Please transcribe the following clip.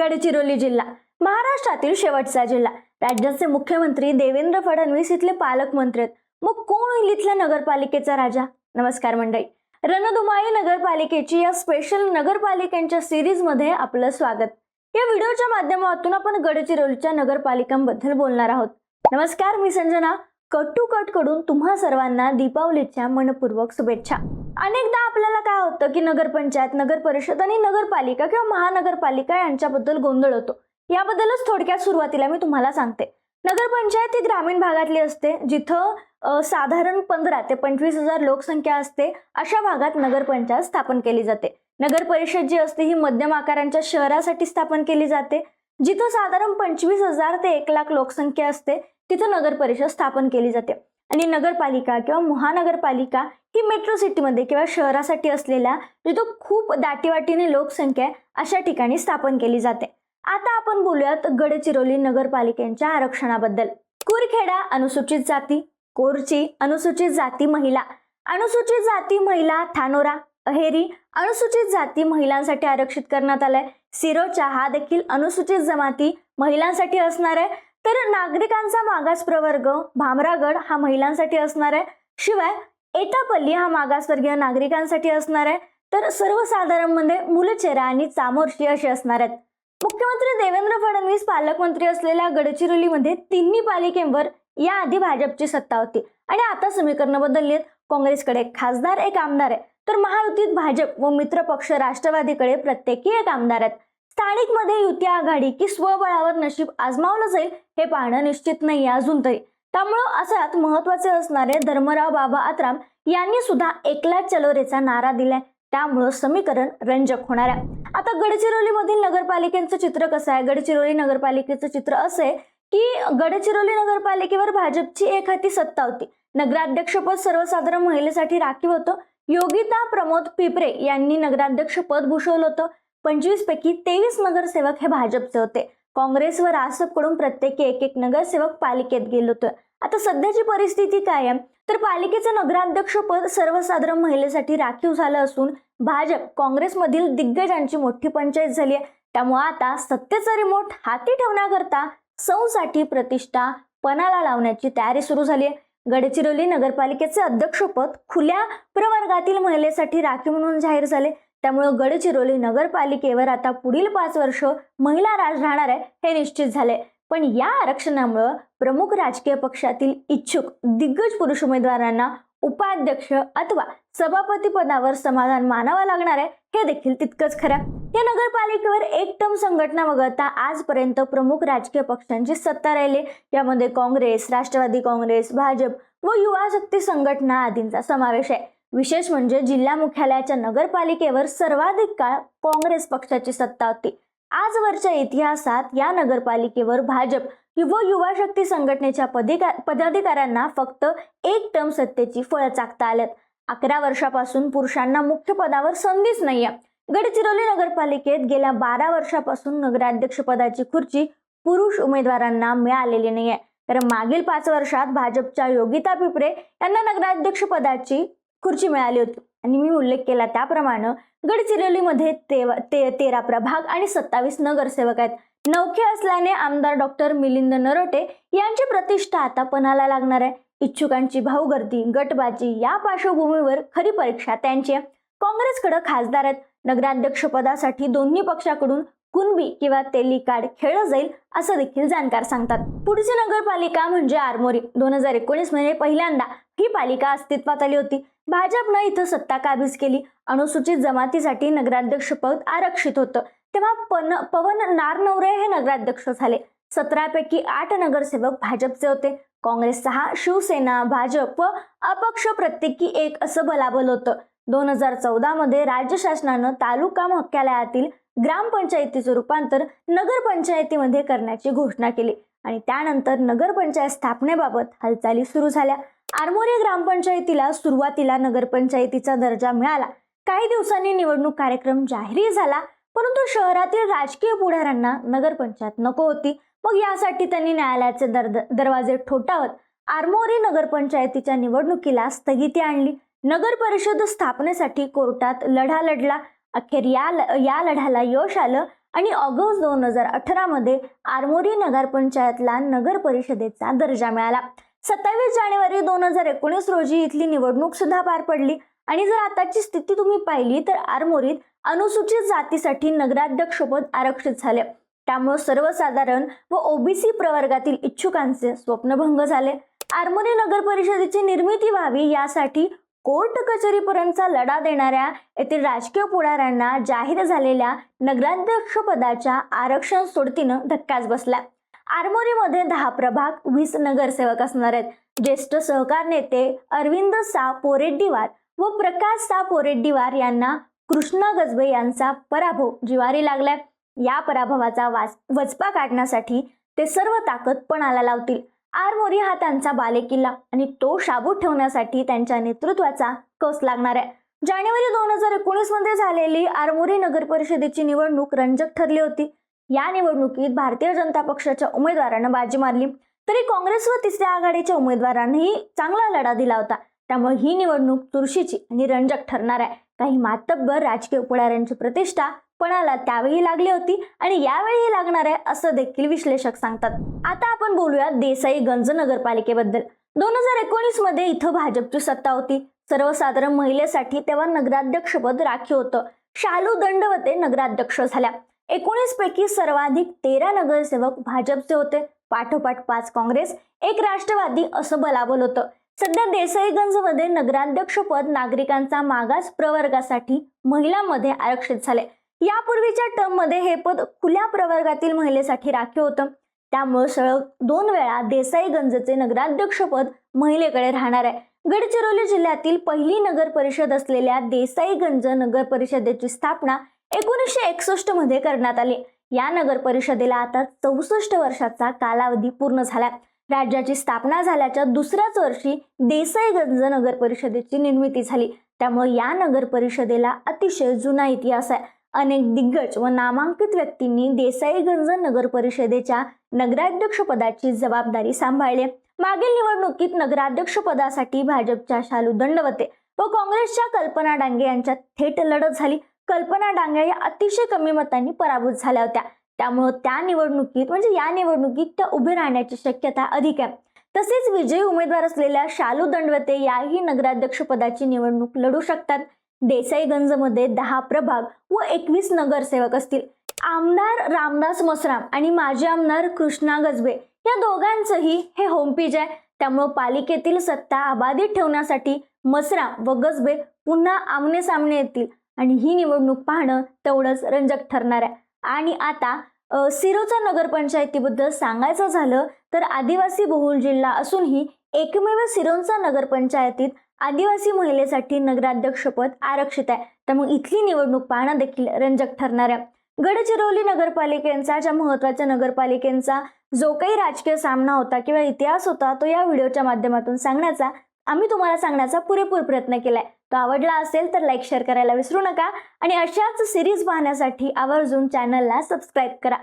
गडचिरोली जिल्हा महाराष्ट्रातील शेवटचा जिल्हा. राज्याचे मुख्यमंत्री देवेंद्र फडणवीस इथले पालकमंत्री आहेत. मग कोण होईल इथल्या नगरपालिकेचा राजा? नमस्कार मंडळी. रणधुमाळी नगरपालिकेची या स्पेशल नगरपालिकांच्या सिरीजमध्ये आपलं स्वागत. या व्हिडिओच्या माध्यमातून आपण गडचिरोलीच्या नगरपालिकांबद्दल बोलणार आहोत. नमस्कार मी संजना. कट टू कटकडून तुम्हा सर्वांना दीपावलीच्या मनपूर्वक शुभेच्छा. अनेकदा आपल्याला काय होतं की नगरपंचायत नगर परिषद आणि नगरपालिका किंवा महानगरपालिका यांच्याबद्दल गोंधळ होतो. याबद्दलच थोडक्यात सुरुवातीला मी तुम्हाला सांगते. नगरपंचायत ही ग्रामीण भागातली असते जिथं साधारण पंधरा ते पंचवीस हजार लोकसंख्या असते अशा भागात नगरपंचायत स्थापन केली जाते. नगर परिषद जी असते ही मध्यम आकारांच्या शहरासाठी स्थापन केली जाते जिथं साधारण पंचवीस हजार ते एक लाख लोकसंख्या असते तिथं नगर परिषद स्थापन केली जाते. आणि नगरपालिका किंवा महानगरपालिका ही मेट्रो सिटीमध्ये किंवा शहरासाठी असलेल्या जिथं खूप दाटीवाटीने लोकसंख्या आहे अशा ठिकाणी स्थापन केली जाते. आता आपण बोलूयात गडचिरोली नगरपालिकेच्या आरक्षणाबद्दल. कुरखेडा अनुसूचित जाती कोरची अनुसूचित जाती महिला अनुसूचित जाती महिला थानोरा अहेरी अनुसूचित जाती महिलांसाठी आरक्षित करण्यात आलाय. सिरोचा हा देखील अनुसूचित जमाती महिलांसाठी असणार आहे. तर नागरिकांचा मागास प्रवर्ग भामरागड हा महिलांसाठी असणार आहे. शिवाय एटापल्ली हा मागासवर्गीय नागरिकांसाठी असणार आहे. तर सर्वसाधारणमध्ये मुलचेरा आणि चामोर्शी असे असणार आहेत. मुख्यमंत्री देवेंद्र फडणवीस पालकमंत्री असलेल्या गडचिरोलीमध्ये तिन्ही पालिकेवर याआधी भाजपची सत्ता होती. आणि आता समीकरण बदलली आहेत. काँग्रेसकडे खासदार एक आमदार आहे. तर महायुतीत भाजप व मित्र पक्ष राष्ट्रवादीकडे प्रत्येकी एक आमदार आहेत. स्थानिकमध्ये युती आघाडी की स्वबळावर नशीब आजमावलं जाईल हे पाहणं निश्चित नाही अजून तरी. त्यामुळं असाच महत्त्वाचे असणारे धर्मराव बाबा आत्राम यांनी सुद्धा एकला चलोरेचा नारा दिलाय. त्यामुळं समीकरण रंजक होणार आहे. आता गडचिरोलीमधील नगरपालिकेचं चित्र कसं आहे? गडचिरोली नगरपालिकेचं चित्र असं आहे की गडचिरोली नगरपालिकेवर भाजपची एक हाती सत्ता होती. नगराध्यक्षपद सर्वसाधारण महिलेसाठी राखीव होतं. योगिता प्रमोद पिपरे यांनी नगराध्यक्षपद भूषवलं होतं. पंचवीस पैकी तेवीस नगरसेवक हे भाजपचे होते. काँग्रेस व रासपकडून प्रत्येकी एक एक नगरसेवक पालिकेत गेलो होतो. आता सध्याची परिस्थिती काय आहे? तर पालिकेचं नगराध्यक्षपद सर्वसाधारण महिलेसाठी राखीव झालं असून भाजप काँग्रेसमधील दिग्गजांची मोठी पंचायत झाली आहे. त्यामुळे आता सत्तेचा रिमोट हाती ठेवण्याकरता सौसाठी प्रतिष्ठा पणाला लावण्याची तयारी सुरू झाली आहे. गडचिरोली नगरपालिकेचे अध्यक्षपद खुल्या प्रवर्गातील महिलेसाठी राखीव म्हणून जाहीर झाले. त्यामुळे गडचिरोली नगरपालिकेवर आता पुढील पाच वर्ष महिला राज राहणार आहे हे निश्चित झाले. पण या आरक्षणामुळं प्रमुख राजकीय पक्षातील इच्छुक दिग्गज पुरुष उमेदवारांना उपाध्यक्ष अथवा सभापती पदावर समाधान मानावं लागणार आहे हे देखील तितकंच खरं. या नगरपालिकेवर एक टर्म संघटना वगळता आजपर्यंत प्रमुख राजकीय पक्षांची सत्ता राहिली. यामध्ये काँग्रेस राष्ट्रवादी काँग्रेस भाजप व युवा शक्ती संघटना आदींचा समावेश आहे. विशेष म्हणजे जिल्हा मुख्यालयाच्या नगरपालिकेवर सर्वाधिक काळ काँग्रेस पक्षाची सत्ता होती. आजवरच्या इतिहासात या नगरपालिकेवर भाजप व युवा शक्ती संघटनेच्या पदाधिकाऱ्यांना फक्त एक टर्म सत्तेची फळं चाकता आल्यात. अकरा वर्षापासून पुरुषांना मुख्य पदावर संधीच नाहीये. गडचिरोली नगरपालिकेत गेल्या बारा वर्षापासून नगराध्यक्षपदाची खुर्ची पुरुष उमेदवारांना मिळालेली नाहीये. तर मागील पाच वर्षात भाजपच्या योगिता पिपरे यांना नगराध्यक्षपदाची खुर्ची मिळाली होती. आणि मी उल्लेख केला त्याप्रमाणे गडचिरोलीमध्ये तेव- ते तेरा प्रभाग आणि सत्तावीस नगरसेवक आहेत. नौखे असल्याने आमदार डॉक्टर मिलिंद नरोटे यांची प्रतिष्ठा आता पणाला लागणार आहे. इच्छुकांची भाऊगर्दी गटबाजी या पार्श्वभूमीवर खरी परीक्षा त्यांची काँग्रेसकडे खासदार आहेत. नगराध्यक्षपदासाठी दोन्ही पक्षाकडून कुणबी किंवा तेली कार्ड खेळलं जाईल असं देखील जाणकार सांगतात. पुढची नगरपालिका म्हणजे आरमोरी. दोन हजार एकोणीसमध्ये पहिल्यांदा ही पालिका अस्तित्वात आली होती. भाजपनं इथं सत्ता काबीज केली. अनुसूचित जमातीसाठी नगराध्यक्षपद आरक्षित होतं. तेव्हा पन पवन नारनवरे हे नगराध्यक्ष झाले. सतरापैकी आठ नगरसेवक भाजपचे होते. काँग्रेस सहा शिवसेना भाजप व अपक्ष प्रत्येकी एक असं बलाबल होतं. दोन हजार चौदामध्ये राज्य शासनानं तालुका मुख्यालयातील ग्रामपंचायतीचं रूपांतर नगरपंचायतीमध्ये करण्याची घोषणा केली. आणि त्यानंतर नगरपंचायत स्थापनेबाबत हालचाली सुरू झाल्या. आरमोरी ग्रामपंचायतीला सुरुवातीला नगरपंचायतीचा दर्जा मिळाला. काही दिवसांनी निवडणूक कार्यक्रम जाहीरही झाला परंतु शहरातील राजकीय पुढाऱ्यांना नगरपंचायत नको होती. मग यासाठी त्यांनी न्यायालयाचे दर दरवाजे ठोठावत आरमोरी नगरपंचायतीच्या निवडणुकीला स्थगिती आणली. नगर परिषद स्थापनेसाठी कोर्टात लढा लढला. अखेर या ल- या लढ्याला यश आलं आणि ऑगस्ट दोन हजार अठरामध्ये आरमोरी नगरपंचायतला नगर परिषदेचा दर्जा मिळाला. सत्तावीस जानेवारी दोन हजार एकोणीस रोजी इथली निवडणूक सुद्धा पार पडली. आणि जर आताची स्थिती तुम्ही पाहिली तर आरमोरीत अनुसूचित जातीसाठी नगराध्यक्षपद आरक्षित झाले. त्यामुळे सर्वसाधारण व ओबीसी प्रवर्गातील इच्छुकांचे स्वप्नभंग झाले. आरमोरी नगर परिषदेची निर्मिती व्हावी यासाठी कोर्ट कचेरीपर्यंतचा लढा देणाऱ्या येथील राजकीय पुढाऱ्यांना जाहीर झालेल्या नगराध्यक्षपदाच्या आरक्षण सोडतीनं धक्काच बसला. आरमोरीमध्ये दहा प्रभाग वीस नगरसेवक असणार आहेत. ज्येष्ठ सहकार नेते अरविंद सा पोरेड्डीवार व प्रकाश सा पोरेड्डीवार यांना कृष्णा गजबे यांचा पराभव जिवारी लागलाय. या पराभवाचा वाच वचपा काढण्यासाठी ते सर्व ताकद पणाला लावतील. आरमोरी हा त्यांचा बालेकिल्ला आणि तो शाबूत ठेवण्यासाठी त्यांच्या नेतृत्वाचा कस लागणार आहे? जानेवारी दोन हजार एकोणीसमध्ये झालेली आरमोरी नगर परिषदेची निवडणूक रंजक ठरली होती. या निवडणुकीत भारतीय जनता पक्षाच्या उमेदवारानं बाजी मारली. तरी काँग्रेस व तिसऱ्या आघाडीच्या उमेदवारांनीही चांगला लढा दिला होता. त्यामुळे ही निवडणूक चुरशीची आणि रंजक ठरणार आहे. काही मातब्बर राजकीय पुढाऱ्यांची प्रतिष्ठा पणाला त्यावेळी लागली होती आणि यावेळी लागणार आहे असं देखील विश्लेषक सांगतात. आता आपण बोलूया देसाई गंज नगरपालिकेबद्दल. दोन हजार एकोणीसमध्ये इथं भाजपची सत्ता होती. सर्वसाधारण महिलेसाठी तेव्हा नगराध्यक्षपद राखीव होतं. शालू दंडवते नगराध्यक्ष झाल्या. एकोणीस पैकी सर्वाधिक तेरा नगरसेवक भाजपचे होते. पाठोपाठ पाच काँग्रेस एक राष्ट्रवादी असं बलाबल होतं. सध्या देसाईगंजमध्ये नगराध्यक्षपद नागरिकांचा मागास प्रवर्गासाठी महिलांमध्ये आरक्षित झाले. यापूर्वीच्या टर्ममध्ये हे पद खुल्या प्रवर्गातील महिलेसाठी राखीव होतं. त्यामुळे सलग दोन वेळा देसाईगंजचे नगराध्यक्षपद महिलेकडे राहणार आहे. गडचिरोली जिल्ह्यातील पहिली नगर परिषद असलेल्या देसाईगंज नगर परिषदेची स्थापना एकोणीसशे एकसष्टमध्ये करण्यात आले. या नगर परिषदेला आता चौसष्ट वर्षाचा कालावधी पूर्ण झाला. राज्याची स्थापना झाल्याच्या दुसऱ्याच वर्षी देसाईगंज नगर परिषदेची निर्मिती झाली. त्यामुळे या नगर परिषदेला अतिशय जुना इतिहास आहे. अनेक दिग्गज व नामांकित व्यक्तींनी देसाईगंज नगर परिषदेच्या नगराध्यक्षपदाची जबाबदारी सांभाळली मागील निवडणुकीत नगराध्यक्षपदासाठी भाजपच्या शालू दंडवते व काँग्रेसच्या कल्पना डांगे यांच्यात थेट लढत झाली. कल्पना डांगे या अतिशय कमी मतांनी पराभूत झाल्या होत्या. त्यामुळं त्या निवडणुकीत म्हणजे या निवडणुकीत त्या उभे राहण्याची शक्यता अधिक आहे. तसेच विजयी उमेदवार असलेल्या शालू दंडवते याही नगराध्यक्षपदाची निवडणूक लढू शकतात. देसाईगंजमध्ये दहा प्रभाग व एकवीस नगरसेवक असतील. आमदार रामदास मसराम आणि माजी आमदार कृष्णा गजबे या दोघांचंही हे होमपीज आहे. त्यामुळं पालिकेतील सत्ता अबाधित ठेवण्यासाठी मसराम व गजबे पुन्हा आमने सामने येतील. आणि ही निवडणूक पाहणं तेवढंच रंजक ठरणार आहे. आणि आता सिरोचा नगरपंचायतीबद्दल सांगायचं झालं तर आदिवासी बहुल जिल्हा असूनही एकमेव सिरोंचा नगरपंचायतीत आदिवासी महिलेसाठी नगराध्यक्षपद आरक्षित आहे. त्यामुळे इथली निवडणूक पाहणं देखील रंजक ठरणार आहे. गडचिरोली नगरपालिकेचा ज्या महत्त्वाच्या नगरपालिकेचा जो काही राजकीय सामना होता किंवा इतिहास होता तो या व्हिडिओच्या माध्यमातून सांगण्याचा आम्ही तुम्हाला सांगण्याचा पुरेपूर प्रयत्न केलाय. तो आवडला असेल तर लाईक शेअर करायला विसरू नका. आणि अशाच सिरीज पाहण्यासाठी आवर्जून चॅनलला सबस्क्राईब करा.